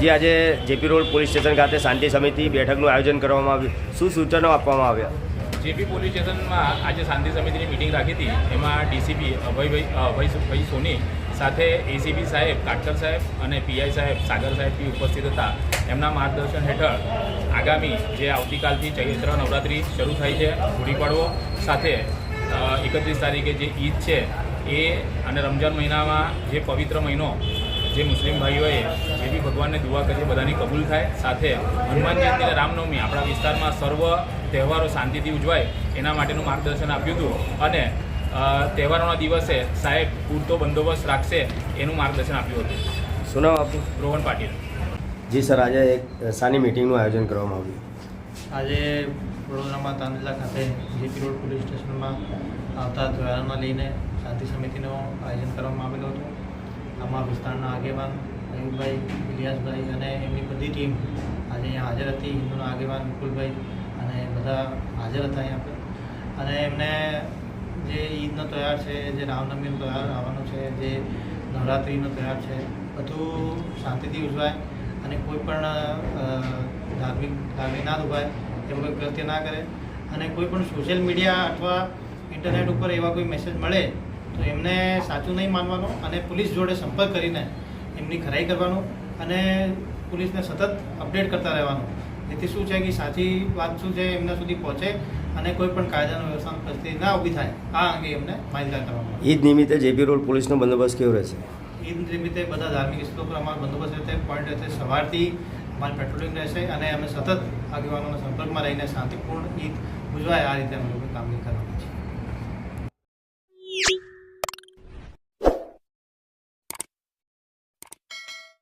જે આજે JP road police station ખાતે શાંતિ સમિતિ બેઠકનું આયોજન કરવામાં આવ્યું. શું સૂચનો આપવામાં આવ્યા? જેપી પોલીસ સ્ટેશનમાં આજે શાંતિ સમિતિની મિટિંગ રાખી હતી. એમાં ડીસીપી અભયભાઈ અભયભાઈ સોની સાથે એસીપી સાહેબ, કાટકર સાહેબ અને પીઆઈ સાહેબ, સાગર સાહેબ બી ઉપસ્થિત હતા. એમના માર્ગદર્શન હેઠળ આગામી જે આવતીકાલથી ચૈત્ર નવરાત્રિ શરૂ થાય છે ગુડી પડવો સાથે એકત્રીસ તારીખે જે ઈદ છે, એ અને રમજાન મહિનામાં જે પવિત્ર મહિનો જે મુસ્લિમ ભાઈઓએ જે બી ભગવાનને દુઆ કરીએ બધાની કબૂલ થાય. સાથે હનુમાન જયંતિ અને રામનવમી આપણા વિસ્તારમાં સર્વ તહેવારો શાંતિથી ઉજવાય એના માટેનું માર્ગદર્શન આપ્યું હતું. અને તહેવારોના દિવસે સાહેબ પૂરતો બંદોબસ્ત રાખશે એનું માર્ગદર્શન આપ્યું હતું. શું નામ આપનું? રોહન પાટીલ. જી સર આજે એક સાની મિટિંગનું આયોજન કરવામાં આવ્યું. આજે વડોદરામાં તાંદલા ખાતે જીપી રોડ પોલીસ સ્ટેશનમાં આવતા ધોરણમાં લઈને શાંતિ સમિતિનું આયોજન કરવામાં આવેલું હતું. વિસ્તારના આગેવાન અયુબભાઈ, ઇલિયાસભાઈ અને એમની બધી ટીમ આજે અહીંયા હાજર હતી, હિન્દુના આગેવાન વિપુલભાઈ અને બધા હાજર હતા અહીંયા પર. અને એમને જે ઈદનો તહેવાર છે, જે રામનવમીનો તહેવાર આવવાનો છે, જે નવરાત્રિનો તહેવાર છે, બધું શાંતિથી ઉજવાય અને કોઈ પણ ધાર્મિક ધાર્મિક ના દુભાય એવું કોઈ કૃત્ય ના કરે. અને કોઈ પણ સોશિયલ મીડિયા અથવા ઇન્ટરનેટ ઉપર એવા કોઈ મેસેજ મળે તો એમને સાચું નહીં માનવાનું અને પોલીસ જોડે સંપર્ક કરીને એમની ખરાઈ કરવાનું અને પોલીસને સતત અપડેટ કરતા રહેવાનું. જેથી શું છે કે સાચી વાત શું છે એમના સુધી પહોંચે અને કોઈ પણ કાયદાનો વ્યવસ્થાની પરિસ્થિતિ ના ઊભી થાય આ અંગે એમને માહિતગાર કરવામાં. ઈદ નિમિત્તે જેપી રોડ પોલીસનો બંદોબસ્ત કેવો રહેશે? ઈદ નિમિત્તે બધા ધાર્મિક સ્થળો પર અમારો બંદોબસ્ત રહેશે પોઈન્ટ રહેશે સવારથી અમારી પેટ્રોલિંગ રહેશે અને અમે સતત આગેવાનોના સંપર્કમાં રહીને શાંતિપૂર્ણ ઈદ ઉજવાય આ રીતે અમે લોકો કામગીરી કરવાનું.